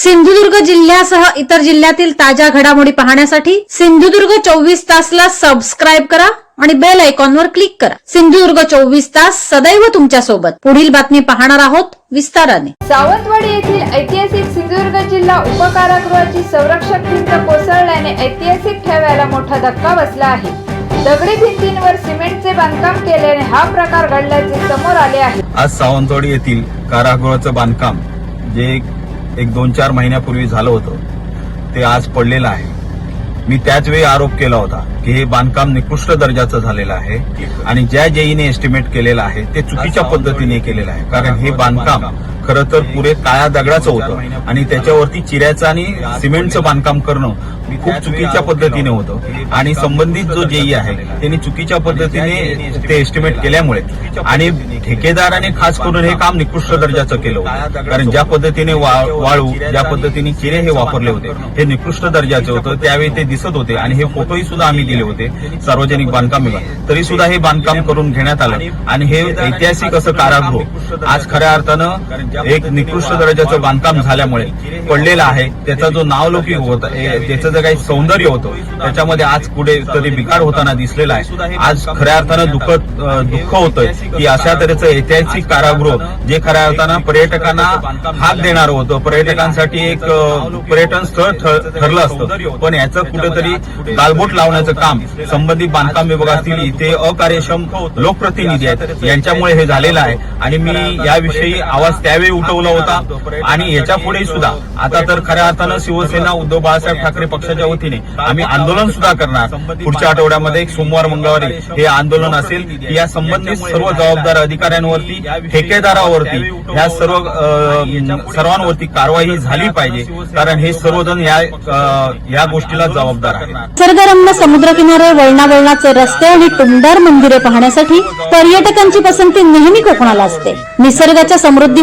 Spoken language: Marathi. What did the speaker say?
सिंधुदुर्ग जिल्ह्यासह इतर जिल्ह्यातील ताज्या घडामोडी पाहण्यासाठी सिंधुदुर्ग चोवीस तासला सबस्क्राईब करा आणि बेल आयकॉनवर क्लिक करा. सिंधुदुर्ग चोवीस तास सदैव तुमच्यासोबत पुढील बातमी पाहणार आहोत विस्ताराने. सावंतवाडी येथील ऐतिहासिक सिंधुदुर्ग जिल्हा उपकारागृहाची संरक्षक भिंत कोसळल्याने ऐतिहासिक ठेव्याला मोठा धक्का बसला आहे. दगडी भिंतींवर सिमेंटचे बांधकाम केल्याने हा प्रकार घडल्याचे समोर आले आहे. आज सावंतवाडी येथील कारागृहाचं बांधकाम जे एक- दोन चार महिन्यापूर्वी झालं होतं. ते आज पडलेलं आहे. मी त्याच वेळी आरोप केला होता की हे बांधकाम निकृष्ट दर्जाचं झालेलं आहे आणि ज्या जेईने एस्टिमेट केलेलं आहे ते चुकीच्या पद्धतीने केलेलं आहे. कारण हे बांधकाम. खरं तर पुरे काळ्या दगडाचं होतं. आणि त्याच्यावरती चिऱ्याचं आणि सिमेंटचं बांधकाम करणं खूप चुकीच्या पद्धतीने होतं. आणि संबंधित जो जेई आहे त्यांनी चुकीच्या पद्धतीने ते एस्टिमेट केल्यामुळे आणि ठेकेदाराने खास करून हे काम निकृष्ट दर्जाचं केलं होतं. कारण ज्या पद्धतीने वाळू ज्या पद्धतीने चिरे हे वापरले होते हे निकृष्ट दर्जाचे होतं. त्यावेळी ते दिसत होते आणि हे फोटोही सुद्धा आम्ही दिले होते सार्वजनिक बांधकाम विभाग. तरी सुद्धा हे बांधकाम करून घेण्यात आलं. आणि हे ऐतिहासिक असं कारागृह. आज खऱ्या अर्थानं एक निकृष्ट दर्जाचं बांधकाम झाल्यामुळे पडलेलं आहे. त्याचा जो नावलौकिक होता त्याचं जे काही सौंदर्य होतं त्याच्यामध्ये आज पुढे कधी बिकार होताना दिसलेला आहे. आज खऱ्या अर्थानं दुःख दुःख होतंय की अशा तऱ्हेचं ऐतिहासिक कारागृह जे खऱ्या अर्थानं पर्यटकांना हात देणार होतं. पर्यटकांसाठी एक पर्यटन स्थळ ठरलं असतं. पण याचं कुठेतरी गालबोट लावण्याचं काम संबंधित बांधकाम विभाग असतील इथे अकार्यक्षम लोकप्रतिनिधी आहेत. यांच्यामुळे हे झालेलं आहे आणि मी याविषयी आवाज त्यावेळी उठवला होता. आणि याच्यापुढे सुद्धा. आता तर खऱ्या अर्थानं शिवसेना उद्धव बाळासाहेब ठाकरे पक्षाच्या वतीने आम्ही आंदोलन सुद्धा करणार. पुढच्या आठवड्यामध्ये सोमवार मंगळवारी हे आंदोलन असेल या संबंधित सर्व जबाबदार अधिकाऱ्यांवरती ठेकेदारावरती या सर्व सर्वांवरती कारवाई झाली पाहिजे. कारण हे सर्वजण या या गोष्टीला जबाबदार आहेत. निसर्गरम्य समुद्रकिनारे वळणावळणाचे रस्ते आणि टुमदार मंदिरे पाहण्यासाठी पर्यटकांची पसंती नेहमी कोकणाला असते. निसर्गाच्या समृद्धी